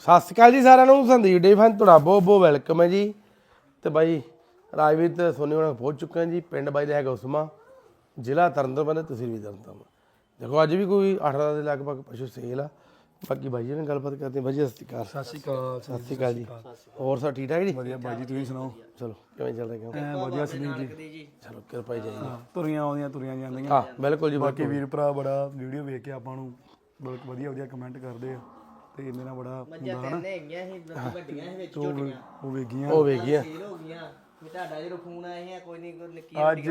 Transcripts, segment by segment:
ਸਤਿ ਸ਼੍ਰੀ ਅਕਾਲ ਜੀ ਸਾਰਿਆਂ ਨੂੰ ਸੰਦੀਪ ਡੇ ਫਨ ਤੁਹਾਡਾ ਬਹੁਤ ਬਹੁਤ ਵੈਲਕਮ ਹੈ ਜੀ। ਤੇ ਬਾਈ ਰਾਜਵੀਰ ਤੇ ਸੋਨੀ ਹੋਣਾ ਪਹੁੰਚ ਚੁੱਕੇ ਹਾਂ ਜੀ ਪਿੰਡ ਬਾਈ ਦਾ ਹੈਗਾ ਉਸਮਾ ਜ਼ਿਲ੍ਹਾ ਤਰਨਤਾਰਨ ਤਹਿਸੀਲ ਵੀ ਤਰਨਤਾਰਨ। ਦੇਖੋ ਅੱਜ ਵੀ ਕੋਈ 8 ਦੇ ਲਗਭਗ ਪਸ਼ੂ ਸੇਲ ਆ। ਬਾਕੀ ਬਾਈ ਜੀ ਨਾਲ ਗੱਲਬਾਤ ਕਰਦੇ ਹਾਂ। ਬਾਈ ਜੀ ਸਤਿ ਸ਼੍ਰੀ ਅਕਾਲ। ਸਤਿ ਸ਼੍ਰੀ ਅਕਾਲ ਸਤਿ ਸ਼੍ਰੀ ਅਕਾਲ ਜੀ। ਹੋਰ ਸਭ ਠੀਕ ਠਾਕ ਜੀ? ਵਧੀਆ ਬਾਜੀ ਤੁਸੀਂ ਸੁਣਾਓ? ਚਲੋ ਕਿਵੇਂ ਚੱਲ ਰਿਹਾ ਕੰਮ? ਐ ਵਧੀਆ ਸੁਨੀਲ ਜੀ। ਚਲੋ ਕਿਰਪਾ ਜਾਈਏ ਤੁਰੀਆਂ ਆਉਂਦੀਆਂ ਤੁਰੀਆਂ ਜਾਂਦੀਆਂ। ਹਾਂ ਬਿਲਕੁਲ ਜੀ ਬਾਕੀ ਵੀਰ ਭਰਾ ਬੜਾ ਵੀਡੀਓ ਵੇਖ ਕੇ ਆਪਾਂ ਨੂੰ ਬਹੁਤ ਵਧੀਆ ਵਧੀਆ ਕਮੈਂਟ ਕਰਦੇ ਆ। ਤੇ ਇਹਦੇ ਨਾਲ ਬੜਾ ਹੁੰਦਾ ਹਨਾ। ਨੇ ਹੈਗੀਆਂ ਸੀ ਵੱਡੀਆਂ ਸੀ ਵਿੱਚ ਉਹ ਵੇ- ਉਹ ਵੇਖੀਆਂ। ਉਹ ਵੇਖ ਗਿਆ ਫੇਲ ਹੋ ਗਈਆਂ। ਤੁਹਾਡਾ ਜਦੋਂ ਫੋਨ ਆਏ ਹੈ ਕੋਈ ਨਹੀਂ ਕੋਈ ਨਿੱਕੀ ਅੱਜ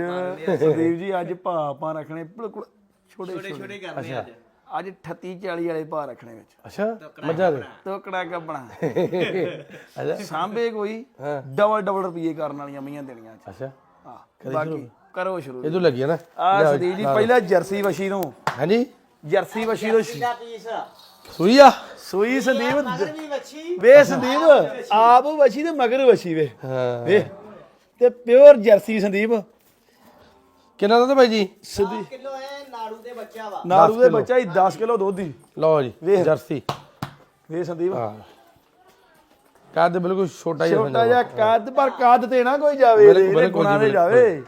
ਸੰਦੀਪ ਜੀ ਅੱਜ ਭਾ ਆਪਾਂ ਰੱਖਣੇ ਬਿਲਕੁਲ ਛੋਟੇ ਛੋਟੇ ਛੋਟੇ। ਕਰਨੇ ਅੱਜ। ਅੱਜ 38 40 ਵਾਲੇ ਭਾ ਰੱਖਣੇ ਵਿੱਚ। ਅੱਛਾ ਮੱਝਾਂ ਦੇ? ਟੋਕੜਾ ਕੱਪਣਾ ਅੱਛਾ। ਸਾਂਭੇ ਕੋਈ। ਡਬਲ ਡਬਲ ਰੁਪਏ ਕਰਨ ਵਾਲੀਆਂ ਮਈਆਂ ਦੇਣੀਆਂ ਅੱਜ। ਅੱਛਾ। ਹਾਂ ਬਾਕੀ ਕਰੋ ਸ਼ੁਰੂ। ਇਹ ਤੋਂ ਲੱਗੀ ਆ ਨਾ। ਆ ਸੰਦੀਪ ਜੀ। ਪਹਿਲਾਂ ਜਰਸੀ ਵਸ਼ੀ ਤੋਂ। ਹਾਂਜੀ। ਜਰਸੀ ਵਸ਼ੀ ਤੋਂ ਪੀਸ। ਸੂਈ ਆ? ਸੂਈ ਸੰਦੀਪ। ਮਗਰ ਵੀ ਵੱਛੀ। ਵੇ ਸੰਦੀਪ ਆਪ ਵਸ਼ੀ ਤੇ ਮਗਰ ਵਸ਼ੀ ਵੇ। ਹਾਂ। ਵੇ ਤੇ ਪਿਓਰ ਜਰਸੀ ਸੰਦੀਪ। ਕਿੰਨਾ ਦਾ ਬਾਈ ਜੀ? ਸਿੱਧੀ ਕਿਲੋ ਹੈ ਨਾੜੂ ਦੇ ਬੱਚਾ ਵਾ। ਨਾਰੂ ਦੇ ਬੱਚਾ ਹੀ 10 ਕਿਲੋ ਦੁੱਧ ਦੀ ਲਓ ਜੀ ਵੇਖ। ਜਰਸੀ। ਵੇ ਸੰਦੀਪ। ਹਾਂ। ਕੱਦ ਬਿਲਕੁਲ ਛੋਟਾ ਜਿਹਾ ਛੋਟਾ ਜਿਹਾ ਕੱਦ ਪਰ ਕੱਦ ਤੇ ਨਾ ਕੋਈ ਜਾਵੇ ਬਿਲਕੁਲ, ਇਹਦੇ ਬਿਲਕੁਲ ਗੁਣਾ ਜੀ, ਜਾਵੇ।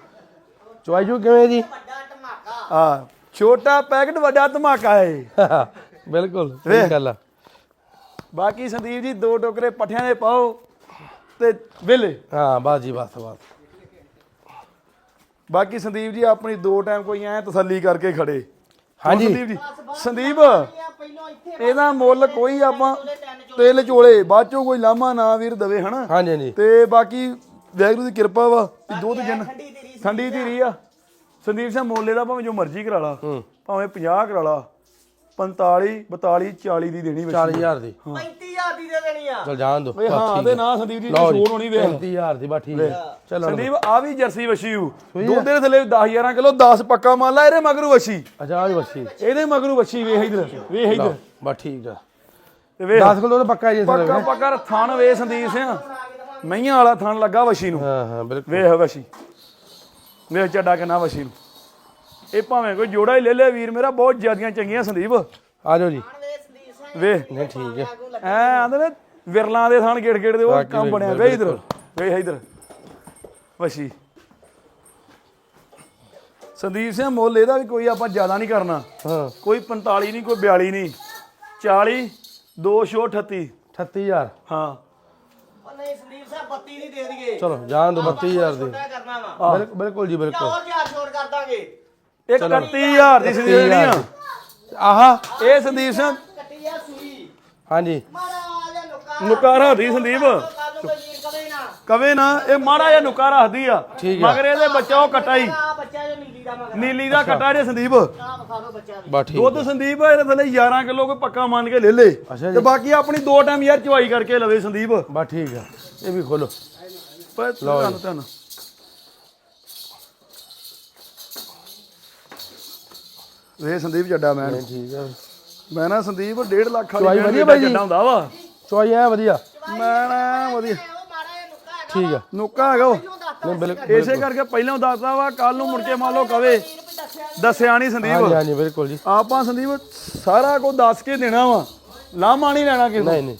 ਚੁਆਈ ਜੋ ਕਿਵੇਂ ਜੀ? ਵੱਡਾ ਧਮਾਕਾ। ਆ ਛੋਟਾ ਪੈਕਟ ਵੱਡਾ ਧਮਾਕਾ ਹੈ। ਬਿਲਕੁਲ ਸਹੀ ਗੱਲ ਆ। ਬਾਕੀ ਸੰਦੀਪ ਜੀ ਦੋ ਟੋਕਰੇ ਪੱਠਿਆਂ ਦੇ ਪਾਓ ਤੇ ਵਿਲੇ ਹਾਂ ਬਸ ਜੀ ਬਸ ਬਸ। ਬਾਕੀ ਸੰਦੀਪ ਜੀ ਆਪਣੀ ਦੋ ਟਾਈਮ ਕੋਈ ਐ ਤਸੱਲੀ ਕਰਕੇ ਖੜੇ। ਹਾਂਜੀ। ਸੰਦੀਪ ਜੀ ਸੰਦੀਪ ਇਹਦਾ ਮੁੱਲ ਕੋਈ ਆਪਾਂ ਤਿਲ ਚੋਲੇ ਬਾਅਦ ਚੋਂ ਕੋਈ ਲਾਮਾ ਨਾ ਵੀਰ ਦਵੇ ਹਨਾ? ਹਾਂਜੀ ਹਾਂਜੀ। ਤੇ ਬਾਕੀ ਵੈਗਰੂ ਦੀ ਕਿਰਪਾ ਵਾ ਵੀ ਦੁੱਧ ਜਨ ਠੰਡੀ ਧੀਰੀ ਆ। ਸੰਦੀਪ ਸਿੰਘ ਮੋਲੇ ਦਾ ਭਾਵੇਂ ਜੋ ਮਰਜ਼ੀ ਕਰਾ ਲਾ ਭਾਵੇਂ 50 ਕਰਾ ਲਾ। 45 42 40 ਦੀ ਦੇਣੀ ਵਿੱਚ। 40000 ਦੀ। 35000 ਦੀ ਦੇ ਦੇਣੀ ਆ। ਚਲ ਜਾਣ ਦੋ। ਓਏ ਹਾਂ ਤੇ ਨਾ ਸੰਦੀਪ ਜੀ ਲਓ ਜੀ ਛੋੜ ਹੋਣੀ ਵੇਖ। 35000 ਦੀ ਬਾ ਠੀਕ ਹੈ ਚਲੋ ਸੰਦੀਪ ਆ ਵੀ ਜਰਸੀ ਵਸ਼ੀ ਹੂ। ਦੁੱਧ ਦੇ ਥੱਲੇ 10 11 ਕਿਲੋ 10 ਪੱਕਾ ਮੰਨ ਲਾ ਇਹਦੇ ਮਗਰੂ ਵਸ਼ੀ ਅੱਛਾ ਬੱਸੀ ਇਹਦੇ ਮਗਰੂ ਵਸ਼ੀ ਵੇਖ ਇਧਰ ਵੇਖ ਇਧਰ। ਬਾ ਠੀਕ ਆ। ਤੇ ਵੇਖ। 10 ਕਿਲੋ ਤਾਂ ਪੱਕਾ ਜੀ ਸਰ ਪੱਕਾ ਪੱਕਾ ਥਣ ਵੇ ਸੰਦੀਪ ਸਿੰਘ। ਮਈਆਂ ਵਾਲਾ ਥਣ ਲੱਗਾ ਵਸ਼ੀ ਨੂੰ। ਹਾਂ ਹਾਂ ਬਿਲਕੁਲ। ਵੇਖ ਵਸ਼ੀ ਵੇਖ ਚੱਡਾ ਕਿੰਨਾ ਵਸ਼ੀ ਨੂੰ। ਇਹ ਭਾਵੇਂ ਕੋਈ ਜੋੜਾ ਹੀ ਲੈ ਲੈ ਵੀਰ ਮੇਰਾ ਬਹੁਤ ਜ਼ਿਆਦੀਆਂ ਚੰਗੀਆਂ ਸੰਦੀਪ। ਆ ਜਾਓ ਜੀ। ਵੇ। ਵੇ ਨਹੀਂ ਠੀਕ ਹੈ। ਐ ਆਂਦੇ ਨੇ ਵਿਰਲਾਂ ਦੇ ਥਣ ਗੇੜ ਗੇੜ ਦੇ ਉਹ ਕੰਮ ਬਣਿਆ। ਵੇ ਇਧਰ ਵੇਖ ਇਧਰ। ਵਸ਼ੀ। ਸੰਦੀਪ ਸਿੰਘ ਮੁੱਲ ਇਹਦਾ ਵੀ ਕੋਈ ਆਪਾਂ ਜ਼ਿਆਦਾ ਨਹੀਂ ਕਰਨਾ। ਹਾਂ। ਕੋਈ 45 ਨਹੀਂ ਕੋਈ 42 ਨਹੀਂ। 40 238 38000 ਹਾਂ। ਉਹ ਨਹੀਂ ਸੰਦੀਪ ਸਾਹਿਬ 32 ਨਹੀਂ ਦੇ ਦਈਏ। ਚਲੋ ਜਾਣ ਦੋ 32000 ਦੀ। ਵਾ। ਬਿਲਕੁਲ- ਬਿਲਕੁਲ ਜੀ ਬਿਲਕੁਲ। ਹੋਰ ਚਾਰ ਛੋੜ ਕਰ ਦਾਂਗੇ। 31000 ਦੀ ਸੰਦੀਪ ਜਿਹੜੀ ਆ। ਆਹਾ ਇਹ ਸੰਦੀਪ ਸਿੰਘ। ਕੱਟੀ ਆ ਸੂਈ ਹਾਂਜੀ। ਮਹਾਰਾਜ ਨੁਕਾ ਨੁਕਾਰਾ ਦੀ ਸੰਦੀਪ। ਕੱਲ ਨੂੰ ਕੋਈ ਵੀਰ ਕਵੇ ਨਾ ਕਵੇ ਨਾ ਇਹ ਮਾੜਾ ਜਿਹਾ ਨੁਕਾ ਰੱਖਦੀ ਆ। ਠੀਕ ਆ। ਮਗਰ ਇਹਦੇ ਬੱਚਾ ਉਹ ਕਟਾ ਹੀ। ਆ ਬੱਚਾ ਜੋ ਨੀਲੀ ਦਾ ਮਗਰ ਨੀਲੀ ਦਾ ਕਟਾ ਜੇ ਸੰਦੀਪ। ਆ ਵਿਖਾ ਦਿਓ ਬੱਚਾ ਵੀ ਬਾ ਠੀਕ ਦੁੱਧ ਸੰਦੀਪ ਇਹਦੇ ਥੱਲੇ 11 ਕਿਲੋ ਕੋਈ ਪੱਕਾ ਮੰਨ ਕੇ ਲੈ ਲੇ। ਅੱਛਾ ਜੀ। ਤੇ ਬਾਕੀ ਆਪਣੀ ਦੋ ਟਾਈਮ ਯਾਰ ਚਵਾਈ ਕਰਕੇ ਲਵੇ ਸੰਦੀਪ। ਬਾ ਠੀਕ ਆ। ਇਹ ਵੀ ਖੋਲੋ। ਪਰ ਤੁਹਾਨੂੰ ਤੁਹਾਨੂੰ ਵੇ ਸੰਦੀਪ ਜੱਡਾ ਮੈਂ ਠੀਕ ਆ। ਮੈਂ ਨਾ ਸੰਦੀਪ 1.5 ਲੱਖ ਵਾਲੀ ਵਧੀਆ ਵਧੀਆ ਬਾਈ ਜੀ। ਜੱਡਾ ਹੁੰਦਾ ਵਾ। ਚੁਆਈ ਐ ਵਧੀਆ? ਮੈਂ ਨਾ ਵਧੀਆ। ਉਹ ਮਾੜਾ ਜਿਹਾ ਨੁਕਾ ਹੈਗਾ ਠੀਕ ਆ। ਨੁੱਕਾ ਹੈਗਾ ਉਹ। ਨਹੀਂ ਬਿਲਕੁਲ ਇਸੇ ਕਰਕੇ ਪਹਿਲਾਂ ਦੱਸਦਾ ਵਾ ਕੱਲ ਨੂੰ ਮੁੜ ਕੇ ਮੰਨ ਲਓ ਕਵੇ। ਦੱਸਿਆ ਨਹੀਂ ਹਾਂਜੀ ਸੰਦੀਪ। ਹਾਂਜੀ ਬਿਲਕੁਲ ਜੀ। ਆਪਾਂ ਸੰਦੀਪ ਸਾਰਾ ਕੁਝ ਦੱਸ ਕੇ ਦੇਣਾ ਵਾ। ਲਾਮਾ ਨਹੀਂ ਲੈਣਾ ਕਿਸੇ ਤੋਂ। ਨਹੀਂ ਨਹੀਂ।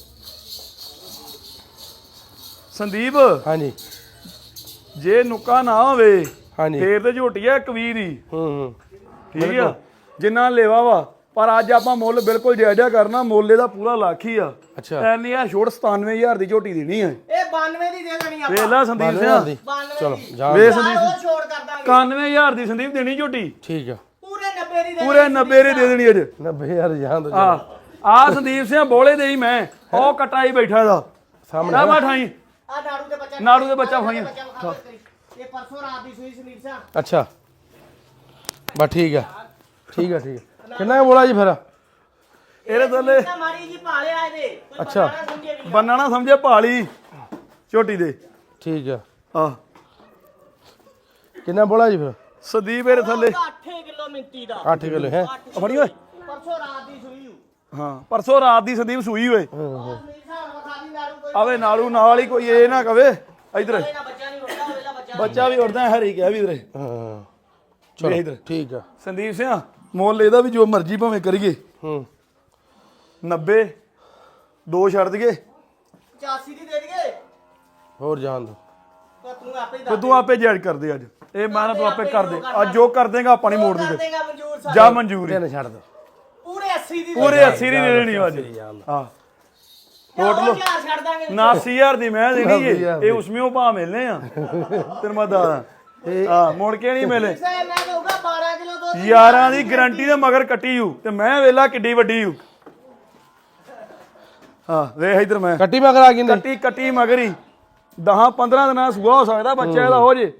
ਸੰਦੀਪ ਹਾਂਜੀ। ਜੇ ਨੁੱਕਾ ਨਾ ਹੋਵੇ ਹਾਂਜੀ। ਫੇਰ ਤੇ ਝੋਟੀ ਆ ਕਵੀ ਦੀ। ਹੂੰ ਹੂੰ। ਠੀਕ ਆ? ਜਿੰਨਾ ਲੇਵਾ ਵਾ ਪਰ ਅੱਜ ਆਪਾਂ ਮੁੱਲ ਬਿਲਕੁਲ ਜਾਇਜ਼ਾ ਕਰਨਾ ਮੁੱਲ ਇਹਦਾ ਪੂਰਾ ਲੱਖ ਹੀ ਆ। ਅੱਛਾ। ਐਨੀ ਆ ਛੋੜ 97000 ਦੀ ਝੋਟੀ ਦੇਣੀ ਹੈ ਇਹ 92 ਦੀ ਦੇ ਦੇਣੀ ਵੇਖ ਆਪਾਂ ਲੈ ਸੰਦੀਪ 92,000 ਦੀ। ਸਿੰਘ 92 ਚਲੋ ਜਾਣ ਵੇ। ਸੰਦੀਪ ਛੋੜ ਕਰ ਦਾਂਗੇ। 91000 ਦੀ ਸੰਦੀਪ ਦੇਣੀ ਝੋਟੀ। ਠੀਕ ਆ। ਪੂਰੇ 90 ਦੀ ਦੇ ਪੂਰੇ 90 ਦੀ ਦੇ ਦੇਣੀ ਅੱਜ। 90000 ਜਾਣ ਦੋ ਆ ਆ ਸੰਦੀਪ ਸਿੰਘ ਬੋਲੇ ਦੇ ਹੀ ਮੈਂ। ਉਹ ਕਟਾਈ ਬੈਠਾ ਦਾ ਸਾਹਮਣੇ ਨਾ ਠਾਈ। ਆ ਨਾੜੂ ਦੇ ਬੱਚਾ ਨਾੜੂ ਦੇ ਬੱਚਾ ਵਿਖਾ ਦਿਓ ਇਹ ਪਰਸੋਂ ਰਾਤ ਦੀ ਸੂਈ ਸੰਦੀਪ ਸਿੰਘ ਅੱਛਾ। ਬਾ ਠੀਕ ਆ। ਠੀਕ ਆ ਠੀਕ ਆ। ਕਿੰਨਾ ਬੋਲਾ ਜੀ ਫਿਰ? ਇਹਦੇ ਥੱਲੇ ਤਾਂ ਮਾਰੀ ਜੀ ਭਾਲਿਆ ਇਹਦੇ। ਕੋਈ ਅੱਛਾ। ਪਤਾ ਨਾ ਸਮਝੇ ਵੀ ਬੰਨਾ ਨਾ ਸਮਝੇ ਭਾਲੀ ਝੋਟੀ ਦੇ। ਠੀਕ ਆ। ਆ। ਕਿੰਨਾ ਬੋਲਾ ਜੀ ਫਿਰ? ਸੰਦੀਪ ਇਹਦੇ ਥੱਲੇ। 8 ਕਿਲੋ ਮਿੰਟੀ ਦਾ। 8 ਕਿਲੋ ਹੈ? ਫੜੀ ਓਏ। ਪਰਸੋਂ ਰਾਤ ਦੀ ਸੂਈ ਹੂ ਹਾਂ ਪਰਸੋਂ ਰਾਤ ਦੀ ਸੰਦੀਪ ਸੂਈ ਓਏ ਵਿਖਾ ਕੋਈ ਆਵੇ ਨਾਲੂ ਨਾਲ ਹੀ ਕੋਈ ਇਹ ਨਾ ਕਵੇ। ਇਧਰ। ਇਹਦਾ ਬੱਚਾ ਨਹੀਂ ਹੁੰਦਾ ਹੋਵੇਲਾ ਬੱਚਾ ਬੱਚਾ ਵੀ ਉੜਦਾ ਹਰੀ ਕਿਹਾ ਵੀ ਇਧਰੇ ਹਾਂ। ਵੇਖ ਚਲੋ ਇੱਧਰ। ਠੀਕ ਆ। ਸੰਦੀਪ ਸਿੰਘ ਮੁੱਲ ਇਹਦਾ ਵੀ ਜੋ ਮਰਜ਼ੀ ਭਾਵੇਂ ਕਰੀਏ। ਹੂੰ। 90 ਦੋ ਛੱਡ ਦਈਏ। 85 ਦੀ ਦੇ ਦਈਏ। ਹੋਰ ਜਾਣ ਦੋ। ਤਾਂ ਤੂੰ ਆਪੇ ਹੀ ਤੇ ਦੱਸ ਤੂੰ ਆਪੇ ਜੱਜ ਕਰ ਦੇ ਅੱਜ। ਇਹ ਮੈਂ ਨਾ ਤੂੰ ਆਪੇ ਕਰ ਦੇ। ਅੱਜ ਜੋ ਕਰ ਦੇਗਾ ਆਪਾਂ ਨਹੀਂ ਮੋੜ ਕਰ ਦੇਗਾ ਮਨਜ਼ੂਰ ਸਾਹਿਬ ਜਾ ਮਨਜ਼ੂਰੀ ਤਿੰਨ ਛੱਡ ਦੋ। ਪੂਰੇ 80 ਦੀ ਪੂਰੇ 80 ਦੀ ਦੇ ਦੇਣੀ ਅੱਜ। ਹਾਂ। ਟੋਟਲ ਚਾਰ ਛੱਡ ਦਾਂਗੇ। 79000 ਦੀ ਮੈਂ ਦੇਣੀ ਏ। 89,000 ਇਹ ਉਸਮੇਂ ਉਹ ਭਾ ਮਿਲਨੇ ਆ। ਤੇਰੇ ਮੈਂ ਦੱਸਦਾ। ਹਾਂ ਮੁੜ ਕੇ ਨਹੀਂ ਮਿਲੇ। ਸਾਹਿਬ ਮੈਂ ਕਹੂੰਗਾ 12 ਕਿਲੋ ਦੁੱਧ ਯਾਰਾਂ ਦੀ ਗਾਰੰਟੀ ਦੇ ਮਗਰ ਕੱਟੀ ਹੂ ਤੇ ਮੈਂ ਵੇਲਾ ਕਿੱਡੀ ਵੱਡੀ ਹੂ। ਹਾਂ ਵੇਖ ਇਧਰ ਮੈਂ। ਕੱਟੀ ਮਗਰ ਆ ਗਈ ਨੇ ਕੱਟੀ ਕੱਟੀ ਮਗਰੀ 10 15 ਦਿਨਾਂ ਦਾ ਸੁਭਾਅ ਹੋ ਸਕਦਾ ਬੱਚਾ ਇਹਦਾ ਹੋ ਜੇ।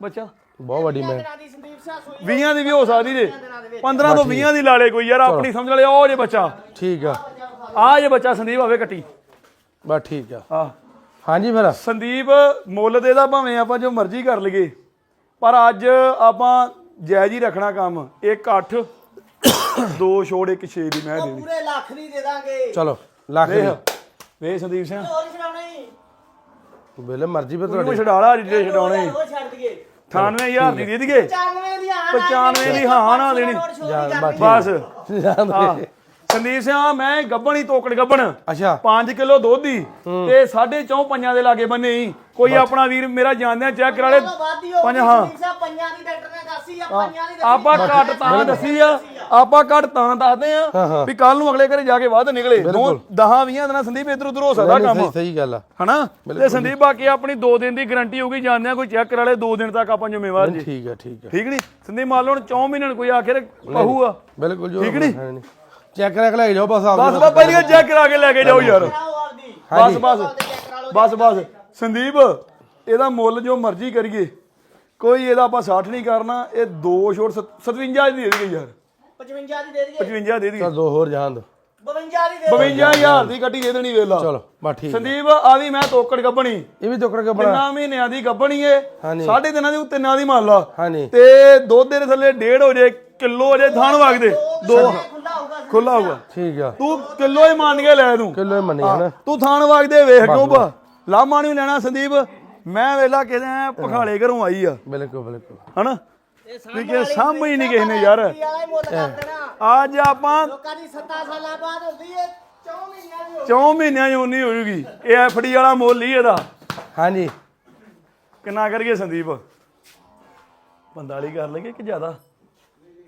ਬੱਚਾ। ਬਹੁਤ ਵੱਡੀ ਮੈਂ। ਦਿਨਾਂ ਦੀ ਸੰਦੀਪ ਸਾਹਿਬ ਸੂਈ 20 ਦੀ ਵੀ ਹੋ ਸਕਦੀ ਜੇ। 15 ਤੋਂ 20 ਦੀ ਲਾ ਲੇ ਕੋਈ ਯਾਰ ਆਪਣੀ ਸਮਝ ਲੈ ਉਹ ਜੇ ਬੱਚਾ। ਠੀਕ ਆ। ਆ ਜੇ ਬੱਚਾ ਸੰਦੀਪ ਆਵੇ ਕੱਟੀ। ਬਸ ਠੀਕ ਆ। ਆ ਹਾਂਜੀ ਫਿਰ। ਸੰਦੀਪ ਮੁੱਲ ਦੇ ਦਾ ਭਾਵੇਂ ਆਪਾਂ ਜੋ ਮਰਜ਼ੀ ਕਰ ਲਈਏ ਪਰ ਅੱਜ ਆਪਾਂ ਜਾਇਜ਼ ਹੀ ਰੱਖਣਾ ਕੰਮ। ਇੱਕ 8 ਦੋ ਛੋੜ ਇੱਕ 6 ਦੀ ਮੈਂ ਦੇਣੀ। ਪੂਰੇ ਲੱਖ ਦੀ ਦੇ ਦਾਂਗੇ। ਚਲੋ ਲੱਖ ਦੀ। ਵੇਖ ਵੇਖ ਸੰਦੀਪ ਸਿੰਘ। ਹੋਰ ਛਡਾਉਣੀ। ਵੇਲੇ ਮਰਜ਼ੀ ਪੇ ਤੂੰ ਤੁਹਾਡੀ। ਛਡਾ ਲਾ ਜਿਹੜੇ ਛਡਾਉਣੇ। ਉਹ ਛੱਡ ਦਈਏ। 98000 ਦੀ ਦੇ ਦਈਏ। 95 ਦੀ ਹਾਂ 95 ਦੀ ਹਾਂ ਨਾ ਦੇਣੀ। ਬਸ। ਸੰਦੀਪ ਸਿੰਘ ਆ ਮੈਂ ਗੱਬਣ ਹੀ ਤੋਕੜ ਗੱਬਣ। ਅੱਛਾ। 5 ਕਿਲੋ ਦੁੱਧ ਦੀ ਤੇ 4.5 ਪੰਜਾਂ ਦੇ ਲਾਗੇ ਬੰਨੇ ਹੀ। ਕੋਈ ਆਪਣਾ ਵੀਰ ਮੇਰਾ ਜਾਣਦਿਆਂ ਚੈੱਕ ਕਰਾ ਲੈ। ਪੰਜ ਹਾਂ। ਪੰਜਾਂ ਦੀ ਡਾਕਟਰ ਨੇ ਦੱਸੀ ਆ ਪੰਜਾਂ ਦੀ ਦੱਸੀ ਆਪਾਂ ਘੱਟ ਤਾਂ ਦੱਸੀ ਆ ਆਪਾਂ ਘੱਟ ਤਾਂ ਦੱਸਦੇ ਆ ਵੀ ਕੱਲ ਨੂੰ ਅਗਲੇ ਘਰੇ ਜਾ ਕੇ ਵੱਧ ਨਿਕਲੇ। ਦੋ 10 20 ਦਿਨਾਂ ਸੰਦੀਪ ਇਧਰ ਉਧਰ ਹੋ ਸਕਦਾ ਕੰਮ। ਸਹੀ ਗੱਲ ਆ। ਹਨਾ? ਤੇ ਸੰਦੀਪ ਬਾਕੀ ਆਪਣੀ 2 ਦਿਨ ਦੀ ਗਾਰੰਟੀ ਹੋਊਗੀ ਜਾਂਦੇ ਆ ਕੋਈ ਚੈੱਕ ਕਰਾ ਲੈ 2 ਦਿਨ ਤੱਕ ਆਪਾਂ ਜ਼ਿੰਮੇਵਾਰ ਜੀ। ਠੀਕ ਆ ਠੀਕ ਆ। ਠੀਕ ਨਹੀਂ ਸੰਦੀਪ ਮੰਨ ਲਓ ਹੁਣ 4 ਮਹੀਨਿਆਂ ਨੂੰ ਕੋਈ ਆਖਿਰ ਕਹੂਗਾ। ਬਿਲਕੁਲ ਜੋ ਠੀਕ ਨੀ? ਚੈੱਕ ਕਰਾ ਕੇ ਲੈ ਕੇ ਜਾਓ ਬਸ ਆਪ ਬਸ ਬਸ ਪਹਿਲੀ ਚੈੱਕ ਕਰਾ ਕੇ ਲੈ ਕੇ ਜਾਓ ਯਾਰ। ਬਸ ਬਸ ਬਸ। ਬਸ ਸੰਦੀਪ ਇਹਦਾ ਮੁੱਲ ਜੋ ਮਰਜ਼ੀ ਕਰੀਏ। ਕੋਈ ਇਹਦਾ ਆਪਾਂ 60 ਨਹੀਂ ਕਰਨਾ ਇਹ ਦੋ ਛੋਟ 57 ਦੀ ਦੇ ਦੇਈਏ ਯਾਰ। 55 ਦੀ ਦੇ ਦਈਏ। 55 ਦੇ ਚਲ ਦੋ ਹੋਰ ਜਾਣ ਦੋ। 52 ਦੀ ਦੇ ਦਈਏ। 52000 ਦੀ ਕੱਟੀ ਦੇ ਦੇਣੀ ਵੇਲਾ। ਚਲੋ ਬਸ ਠੀਕ ਆ। ਸੰਦੀਪ ਆ ਵੀ ਮੈਂ ਤੋਕੜ ਗੱਬਣੀ ਇਹ ਵੀ ਟੁਕੜ ਕੇ ਬਣਾ ਤਿੰਨਾਂ ਮਹੀਨਿਆਂ ਦੀ ਗੱਬਣੀ ਏ। ਸਾਢੇ ਤਿੰਨਾਂ ਦੀ ਤਿੰਨਾਂ ਦੀ ਮੰਨ ਲਾ। ਤੇ ਦੁੱਧ ਦੇ ਥੱਲੇ ਡੇਢ ਹੋ ਜੇ ਕਿਲੋ ਹੋ ਜੇ ਥਣ ਵਗਦੇ ਦੋ ਖੁੱਲਾ ਹੋਊਗਾ। ਠੀਕ ਆ। ਤੂੰ ਕਿਲੋ ਹੀ ਮੰਨ ਕੇ ਲੈ ਤੂੰ। ਕਿਲੋ ਹੀ ਮੰਨੀ ਹਨਾ ਤੂੰ ਥਾਣ ਵਗਦੇ ਵੇਖ ਕਿਉਂ ਬਾ ਲਾਮਾ ਨਹੀਂ ਲੈਣਾ ਸੰਦੀਪ। ਮੈਂ ਵੇਲਾ ਕਿਤੇ ਪਖਾਲੇ ਘਰੋਂ ਆਈ ਆ। ਬਿਲਕੁਲ ਬਿਲਕੁਲ। ਹਨਾ? ਇਹ ਵੀ ਕਿ ਸਾਂਭ ਹੀ ਨਹੀਂ ਕਿਸੇ ਨੇ ਯਾਰ। ਕਰ ਅੱਜ ਆਪਾਂ ਲੋਕਾਂ ਦੀ 7 ਸਾਲਾਂ ਬਾਅਦ ਹੁੰਦੀ ਏ 4 ਮਹੀਨਿਆਂ ਦੀ 4 ਮਹੀਨਿਆਂ 'ਚ ਉਨੀ ਹੋਊਗੀ। ਇਹ ਐਫਡੀ ਵਾਲਾ ਮੁੱਲ ਹੀ ਇਹਦਾ। ਹਾਂਜੀ। ਕਿੰਨਾ ਕਰੀਏ ਸੰਦੀਪ? 45 ਕਰ ਲਈਏ ਕਿ ਜ਼ਿਆਦਾ?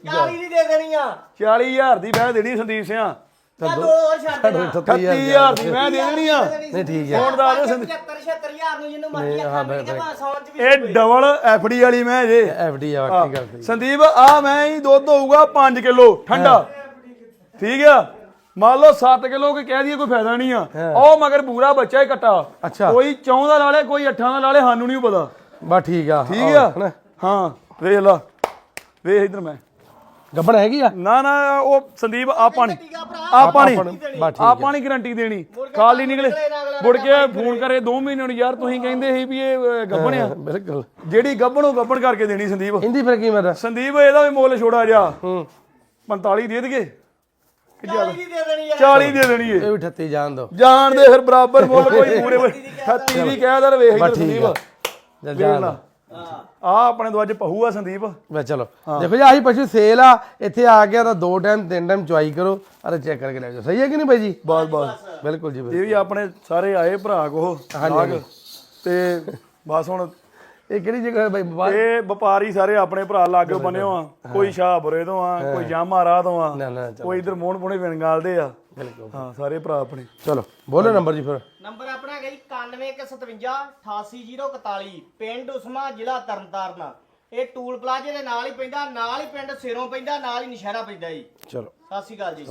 40 ਦੀ ਦੇ ਦੇਣੀ ਆ 40000 ਦੀ ਮੈਂ ਦੇਣੀ ਸੰਦੀਪ ਸਿਆ। ਜਾਂ ਦੋ ਹੋਰ ਛੱਡ ਦੇਣਾ। 38000 ਦੀ। ਮੈਂ ਦੇ ਦੇਣੀ ਆ ਨਹੀਂ ਠੀਕ ਆ ਹੁਣ ਦਾ ਦੇ ਸੰਦੀਪ। 75 76000 ਨੂੰ ਜਿਹਨੂੰ ਮਰਜ਼ੀ ਹਾਂ, ਆਖਾਂ ਬਈ, ਕਿ ਬਾ ਸੌਣ ਚ ਵੀ ਇਹ ਡਬਲ ਐਫਡੀ ਵਾਲੀ ਮੈਂ ਜੇ। ਐਫਡੀ ਆ ਵਾਕਈ ਗੱਲ ਸਹੀ। ਸੰਦੀਪ ਆ ਮੈਂ ਹੀ ਦੁੱਧ ਹੋਊਗਾ 5 ਕਿਲੋ ਠੰਡਾ। ਠੀਕ ਆ? ਮੰਨ ਲਓ 7 ਕਿਲੋ ਕਿ ਕਹਿ ਦਈਏ ਕੋਈ ਫਾਇਦਾ ਨਹੀਂ ਆ। ਉਹ ਮਗਰ ਪੂਰਾ ਬੱਚਾ ਹੀ ਕੱਟਾ। ਅੱਛਾ। ਕੋਈ ਚੌਂ ਦਾ ਲਾ ਲੇ ਕੋਈ ਅੱਠਾਂ ਦਾ ਲਾ ਲੇ ਸਾਨੂੰ ਨਹੀਂ ਪਤਾ। ਬਸ ਠੀਕ ਆ। ਠੀਕ ਆ? ਹਾਂ ਵੇਖ ਲਾ। ਵੇਖ ਇਧਰ ਮੈਂ। ਗੱਬੜ ਹੈਗੀ ਆ? ਨਾ ਨਾ ਉਹ ਸੰਦੀਪ ਆ ਨਹੀਂ ਬਸ ਠੀਕ ਆਪਾਂ ਨਹੀਂ ਗਾਰੰਟੀ ਦੇਣੀ। ਖਾਲੀ ਨਿਕਲੇ। ਮੁੜ ਕੇ ਫੋਨ ਕਰੇ 2 ਮਹੀਨੇ ਨੂੰ ਯਾਰ ਤੁਸੀਂ ਕਹਿੰਦੇ ਸੀ ਵੀ ਇਹ ਗੱਬਣ ਆ। ਬਿਲਕੁਲ। ਜਿਹੜੀ ਗੱਬਣੋਂ ਗੱਬਣ ਕਰਕੇ ਦੇਣੀ ਸੰਦੀਪ। ਇੰਦੀ ਫਿਰ ਕੀ ਮੇਰਾ ਸੰਦੀਪ ਇਹਦਾ ਵੀ ਮੁੱਲ ਛੋੜਾ ਜਾ ਹੂੰ। 45 ਦੇ ਦੇਗੇ 40 ਦੀ ਦੇ ਦੇਣੀ ਆ। 40 ਦੇ ਦੇਣੀ ਏ। ਇਹ ਵੀ 38 ਜਾਣ ਦੋ। ਜਾਣ ਦੇ ਫਿਰ ਬਰਾਬਰ ਮੁੱਲ ਕੋਈ ਪੂਰੇ 38 ਦੀ ਕਹਿ ਦਰ ਵੇਖ ਆ ਸੰਦੀਪ। ਚੱਲ ਜਾਣ ਦੋ। ਆ ਆਪਣੇ ਤੋਂ ਅੱਜ ਪਹੂ ਆ ਸੰਦੀਪ। ਵੇ ਚਲੋ ਦੇਖੋ ਜੀ ਆਹੀ ਪਸ਼ੂ ਸੇਲ ਆ ਇੱਥੇ ਆ ਗਿਆ ਤਾਂ ਦੋ ਟਾਈਮ ਤਿੰਨ ਟਾਈਮ ਚੁਆਈ ਕਰੋ ਅਰੇ ਚੈੱਕ ਕਰਕੇ ਲੈ ਜਾਓ। ਸਹੀ ਹੈ ਕਿ ਨਹੀਂ ਬਾਈ ਜੀ? ਬਸ ਬਸ। ਬਿਲਕੁਲ ਜੀ। ਇਹ ਵੀ ਆਪਣੇ ਸਾਰੇ ਆਏ ਭਰਾ ਕੋ ਹਾਂਜੀ। ਤੇ ਬਸ ਹੁਣ ਇਹ ਕਿਹੜੀ ਜਗ੍ਹਾ ਹੈ ਬਾਈ? ਬਾਬਾ ਇਹ ਵਪਾਰੀ ਸਾਰੇ ਆਪਣੇ ਭਰਾ ਲਾਗੇ ਬੰਨਿਓ ਆ। ਕੋਈ ਸ਼ਾਹਪੁਰੇ ਤੋਂ ਆ ਕੋਈ ਜਾਮਾ ਰਾਹ ਤੋਂ ਆ। ਨਾ ਨਾ ਚਲੋ ਕੋਈ ਇਧਰ ਮੋਹਣ ਪੁਣੇ ਵਿੰਗਾਲ ਦੇ ਆ। ਬਿਲਕੁਲ। ਹਾਂ ਸਾਰੇ ਭਰਾ ਆਪਣੇ। ਚਲੋ ਬੋਲੋ ਨੰਬਰ ਜੀ ਫਿਰ। ਨੰਬਰ ਆਪਣਾ ਹੈਗਾ ਜੀ 9157 88041 ਪਿੰਡ ਉਸਮਾ ਜ਼ਿਲ੍ਹਾ ਤਰਨਤਾਰਨ। ਇਹ ਟੂਲ ਪਲਾਜ਼ੇ ਦੇ ਨਾਲ ਹੀ ਪੈਂਦਾ ਨਾਲ ਹੀ ਪਿੰਡ ਸਿਰੋਂ ਪੈਂਦਾ ਨਾਲ ਹੀ ਨਸ਼ਹਿਰਾ ਪੈਂਦਾ ਜੀ। ਚਲੋ। ਸਤਿ ਸ਼੍ਰੀ ਅਕਾਲ ਜੀ।